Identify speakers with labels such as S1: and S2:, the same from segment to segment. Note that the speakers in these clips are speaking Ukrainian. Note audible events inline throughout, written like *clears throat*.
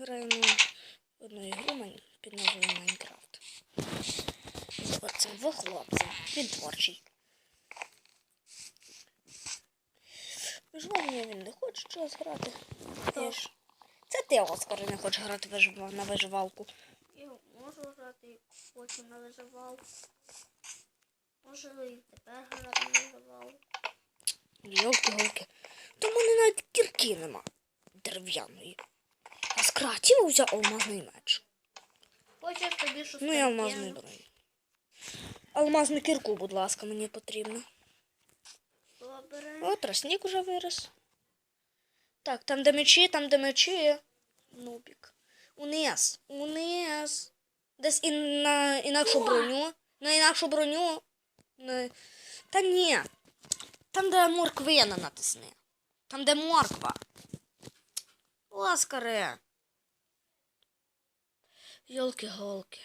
S1: Граємо в одну ігру під назвою Майнкрафт. З оцим во хлопцем. Він творчий. Виживання він не хоче щось грати. Я ж- Це ти, Оскар, не хочеш грати вижив- на виживалку.
S2: Я можу грати хочу на виживалку. Можу і тепер грати на виживалку.
S1: Йолки-голки. Та мене навіть кірки нема дерев'яної. З взяв алмазний меч.
S2: Хочеш тобі щось
S1: Ну, я алмазний броню. Алмазну кірку, будь ласка, мені потрібно.
S2: Добре.
S1: О, тростник уже вирос. Так, там де мечі, там де мечі. Нубік. Униз, униз. Десь і на інакшу броню. На інакшу броню. На... Та ні. Там, де морквина натисни. Там, де морква. Оскаре. Йолки-голки.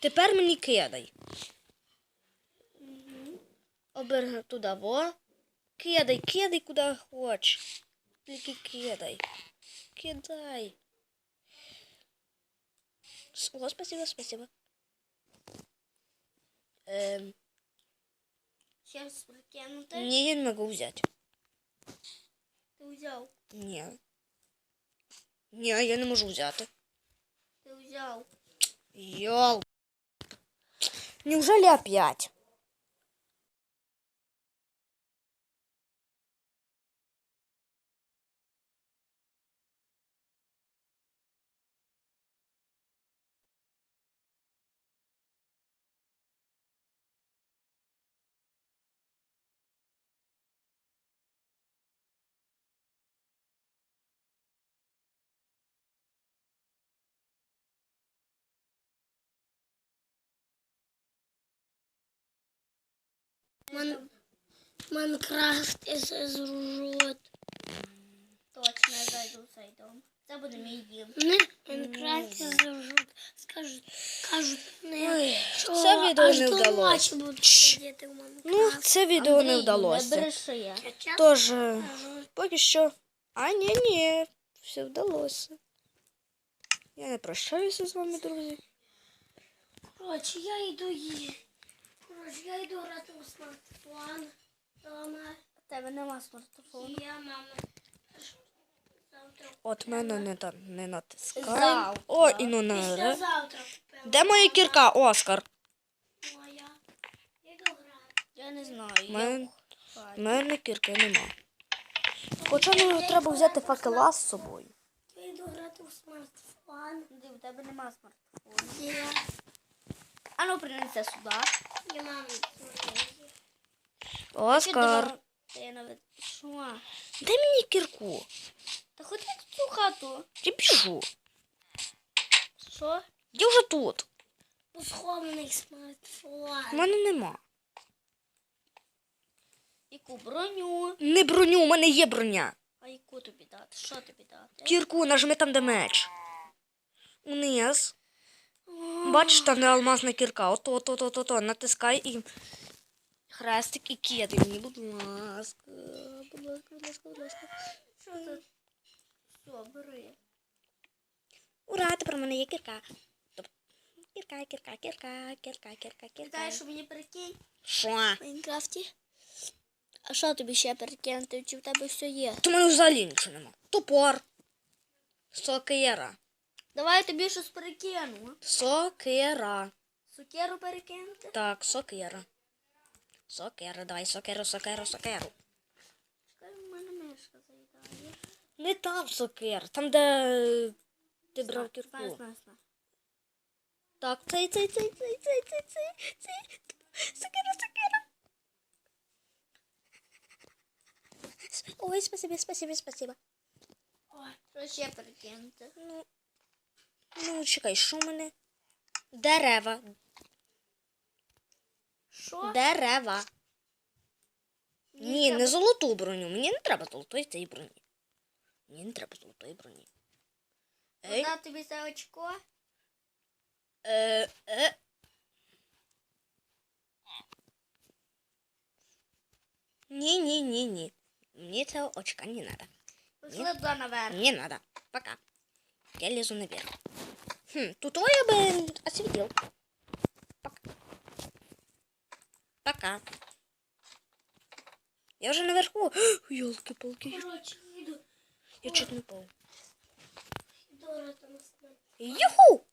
S1: Тепер мені кидай. Оберг туди, во. Кидай, кидай куди хочеш. Тільки кидай. Кидай. О, спасибо, спасибо. Эм,
S2: Ще раз
S1: не, я не могу взять.
S2: Ти взяв.
S1: Не. Не, я не можу взяти.
S2: Ти взяв.
S1: Йол. Неужели опять?
S3: Майн... Майнкрафт із ружот.
S2: Точно я зайду в цей дом. Це буде мій дім.
S3: Не Майнкрафт із ружот. Скажуть, кажуть, не, що
S1: це відео
S3: аж
S1: не
S3: до
S1: вдалося.
S3: ночі будуть сидіти в Майнкрафт.
S1: Ну, це відео не
S2: Андрій,
S1: вдалося.
S2: Не бреши.
S1: Тож, е, поки що. А, ні, ні, все вдалося. Я не прощаюся з вами, друзі.
S3: Коротше, я йду її. Я йду грати у смартфон. Дома.
S2: У тебе нема смартфону.
S3: Я, мама. Завтра.
S1: От мене не, та, не натискай.
S2: Завтра.
S1: О, і ну на.
S3: Післязавтра купила.
S1: Де моя кірка, Оскар?
S3: Моя. Я йду грати.
S2: Я не знаю.
S1: У мене, кірки нема. Хоча ну, треба взяти факела з собою.
S3: Я йду грати у смартфон.
S2: Андрій, у тебе нема смартфону.
S3: Я.
S2: А ну принеси сюди.
S3: І мамі.
S1: Оскар.
S2: Що?
S1: дай мені кірку.
S2: Та ходи в цю хату.
S1: Я біжу.
S2: Що?
S1: Я вже тут.
S3: Схований смартфон.
S1: У мене нема.
S2: Яку броню?
S1: Не броню, у мене є броня.
S2: А яку тобі дати? Що тобі дати?
S1: Кірку нажми там, де меч. Униз. Бачиш, там де алмазна кірка. Ото, ото, ото, ото, ото. Натискай і хрестик і кидай мені, будь ласка. Будь ласка, будь ласка, будь ласка.
S2: Що за... Все, бери.
S1: Ура, тепер у мене є кірка. Топ. Кірка, кірка, кірка, кірка, кірка, кірка.
S2: даєш мені перекинь?
S1: Що?
S2: В Майнкрафті? А що тобі ще перекинути? Чи в тебе все є?
S1: То в мене взагалі нічого нема. Топор. Сокира.
S2: Давай я тобі щось перекину.
S1: Сокира.
S2: Сукеру перекинути?
S1: Так, сокира. Сокира, давай сокиру, сокиру, сокиру.
S2: Чекай, в мене мишка заїдає.
S1: Не там сокир, там, де е, ти брав кірку. Так, цей, цей, цей, цей, цей, цей, цей, цей. Сокира, сокира. Ой, спасибо, спасибо, спасибо.
S2: Ой, що ще перекинути?
S1: Ну, ну, чекай, що в мене? Дерева.
S2: Що?
S1: Дерева. Ні, не золоту броню. Мені не треба золотої цієї броні. Мені не треба золотої броні. Ей,
S2: Вона тобі це очко?
S1: е, е. Ні, ні, ні, ні. Мені цього очка не треба.
S2: Пішли туди наверх.
S1: Не надо. Пока. Я лезу наверх. Хм, тут я бы осветил. Пока. Пока. Я уже наверху. *gasps* Елки-палки. Я чуть не
S3: смартфон.
S1: Юху!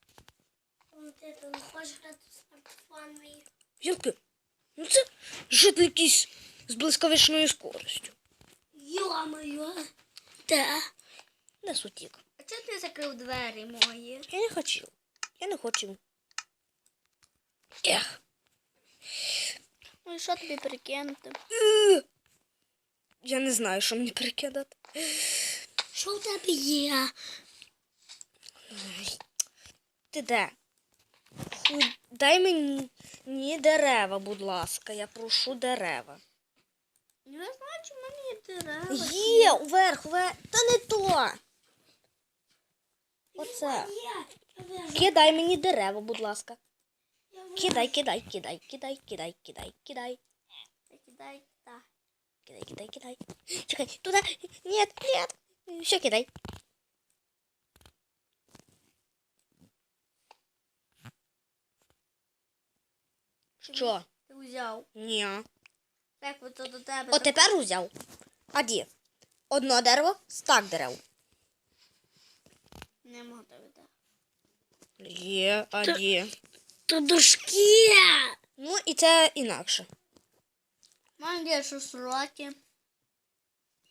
S3: От ти не хочеш грати в смартфон мій?
S1: Йолки. Ну це жити якийсь з блискавичною скоростю.
S3: Йо-моє. Де?
S1: Не сутік.
S2: Чого ти закрив двері мої?
S1: Я не хотів. Я не хотів. Ех.
S2: Ну і що тобі перекинути?
S1: Я не знаю, що мені перекидати.
S3: Що в тебе є?
S1: Ти де? Хуй, Дай мені ні дерева, будь ласка. Я прошу дерева.
S2: Не знаю, чи мене є дерева.
S1: Є, уверх, вверх. Та не то. Оце. Кидай мені дерева, будь ласка. Кидай, кидай, кидай, кидай, кидай, кидай, кидай.
S2: Кидай.
S1: Кидай, кидай, кидай. Чекай, туда. Нет, нет. Все, кидай. Що?
S2: Ти взяв.
S1: Ні.
S2: Так, от до тебе.
S1: От тепер узяв. А де? Одно дерево, стак дерев.
S2: Не можу тобі дати.
S1: Є, а
S3: Та-
S1: де?
S3: То дошки.
S1: Ну і це інакше.
S2: У мене є щось в роті.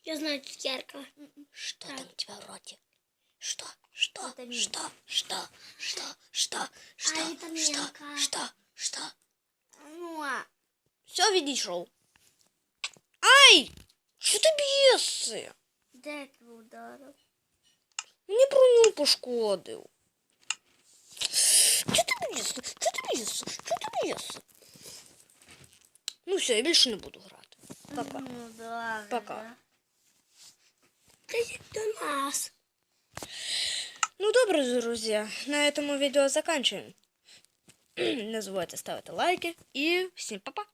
S3: Я знаю цукерка.
S1: Что там у тебя в роте? Что? Что?
S2: Это не-
S1: Что? Что? Что? Что? Что?
S3: это
S1: Что?
S3: мелко.
S1: Что? Что?
S2: Ну, а.
S1: Все, відійшов. Ай! Що ти б'єшся?
S2: Де ти ударив?
S1: Мені броню пошкодив. Що ти б'єшся? Що ти б'єшся? Що ти б'єшся? Ну все, я більше не буду грати. Пока.
S2: Ну, добре.
S1: Пока.
S3: Ти до нас.
S1: Ну добре, друзі, на цьому відео заканчуємо. *clears throat* Не забувайте ставити лайки і всім па-па!